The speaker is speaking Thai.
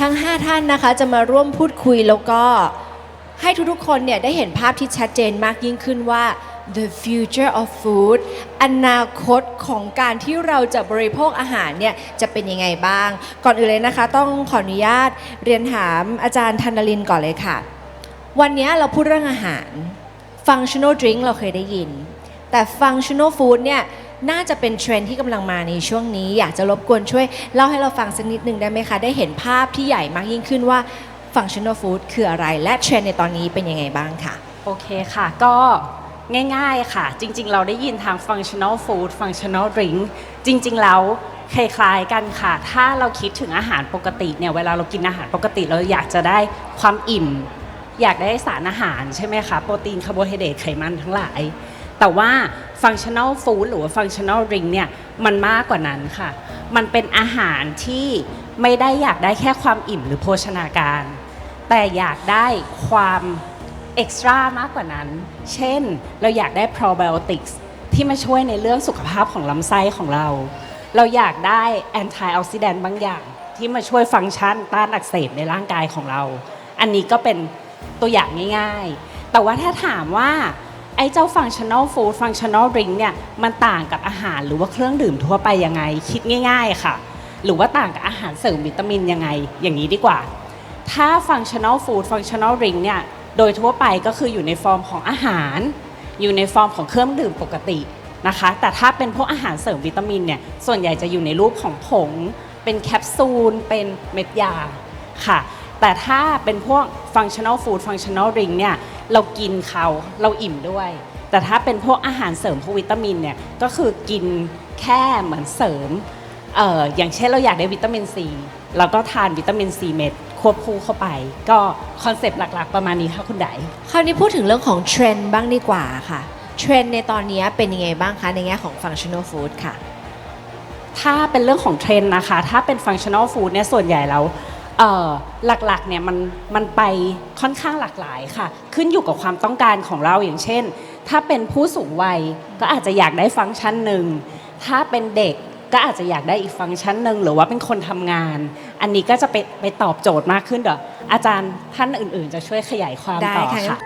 ทั้ง 5 ท่านนะคะจะมาร่วมพูดคุยแล้วก็ให้ทุกๆคนเนี่ยได้เห็นภาพที่ชัดเจนมากยิ่งขึ้นว่า the future of food อนาคตของการที่เราจะบริโภคอาหารเนี่ยจะเป็นยังไงบ้าง ก่อนอื่นเลยนะคะ ต้องขออนุญาตเรียนถามอาจารย์ธนลินก่อนเลยค่ะ วันนี้เราพูดเรื่องอาหาร functional drink เราเคยได้ยิน แต่ functional food เนี่ย น่าจะเป็นเทรนด์ที่กำลังมาในช่วงนี้ อยากจะรบกวนช่วยเล่าให้เราฟังสักนิดนึงได้ไหมคะ ได้เห็นภาพที่ใหญ่มากยิ่งขึ้นว่า functional food คืออะไร และเทรนด์ในตอนนี้เป็นยังไงบ้างค่ะโอเคค่ะ ก็ง่ายๆค่ะ จริง ๆ เราได้ยินทาง functional food functional drink จริง ๆ แล้วคล้ายๆกันค่ะ ถ้าเราคิดถึงอาหารปกติเนี่ยเวลาเรากินอาหารปกติเราอยากจะได้ความอิ่ม อยากได้สารอาหารใช่ไหมคะ โปรตีนคาร์โบไฮเดรตไขมันทั้งหลาย แต่ว่า functional food หรือว่า functional drink เนี่ยมันมากกว่านั้นค่ะ มันเป็นอาหารที่ไม่ได้อยากได้แค่ความอิ่มหรือโภชนาการ แต่อยากได้ความเอ็กซ์ตร้ามากกว่านั้น เช่นเราอยากได้ probiotics ที่มาช่วยในเรื่องสุขภาพของลำไส้ของเรา เราอยากได้ antioxidant บางอย่างที่มาช่วยฟังก์ชันต้านอักเสบในร่างกายของเรา อันนี้ก็เป็นตัวอย่างง่าย ๆ แต่ว่าถ้าถามว่า ไอ้เจ้า functional food functional drink เนี่ยมันต่างกับอาหารหรือว่าเครื่องดื่มทั่วไปยังไง คิดง่าย ๆ ค่ะ หรือว่าต่างกับอาหารเสริมวิตามินยังไง อย่างนี้ดีกว่า ถ้า functional food functional drink เนี่ยโดยทั่วไปก็คืออยู่ในฟอร์มของอาหาร อยู่ในฟอร์มของเครื่องดื่มปกตินะคะ แต่ถ้าเป็นพวกอาหารเสริมวิตามินเนี่ยส่วนใหญ่จะอยู่ในรูปของผง เป็นแคปซูลเป็นเม็ดยาค่ะแต่ถ้าเป็นพวก functional food functional drink เนี่ย เรากินเขาเราอิ่มด้วย แต่ถ้าเป็นพวกอาหารเสริมพวกวิตามินเนี่ยก็คือกินแค่เหมือนเสริมเอ่ออย่างเช่นเราอยากได้วิตามินซีเราก็ทานวิตามินซีเม็ดควบคู่เข้าไป ก็คอนเซปต์หลักๆ ประมาณนี้ค่ะคุณไดคราวนี้พูดถึงเรื่องของเทรนด์บ้างดีกว่าค่ะเทรนด์ในตอนนี้เป็นยังไงบ้างคะในแง่ของ functional food ค่ะ ถ้าเป็นเรื่องของเทรนด์นะคะ ถ้าเป็นฟังชั่น a ลฟู้ดเนี่ยส่วนใหญ่แล้ว เอ่อหลักๆเนี่ยมันมันไปค่อนข้างหลากหลายค่ะ ขึ้นอยู่กับความต้องการของเราอย่างเช่น ถ้าเป็นผู้สูงวัยก็อาจจะอยากได้ฟังก์ชันหนึ่งถ้าเป็นเด็กก็อาจจะอยากได้อีกฟังก์ชันหนึ่งหรือว่าเป็นคนทำงาน อันนี้ก็จะไปไปตอบโจทย์มากขึ้นเดี๋ยวอาจารย์ท่านอื่น ๆ จะช่วยขยายความต่อค่ะค่ะ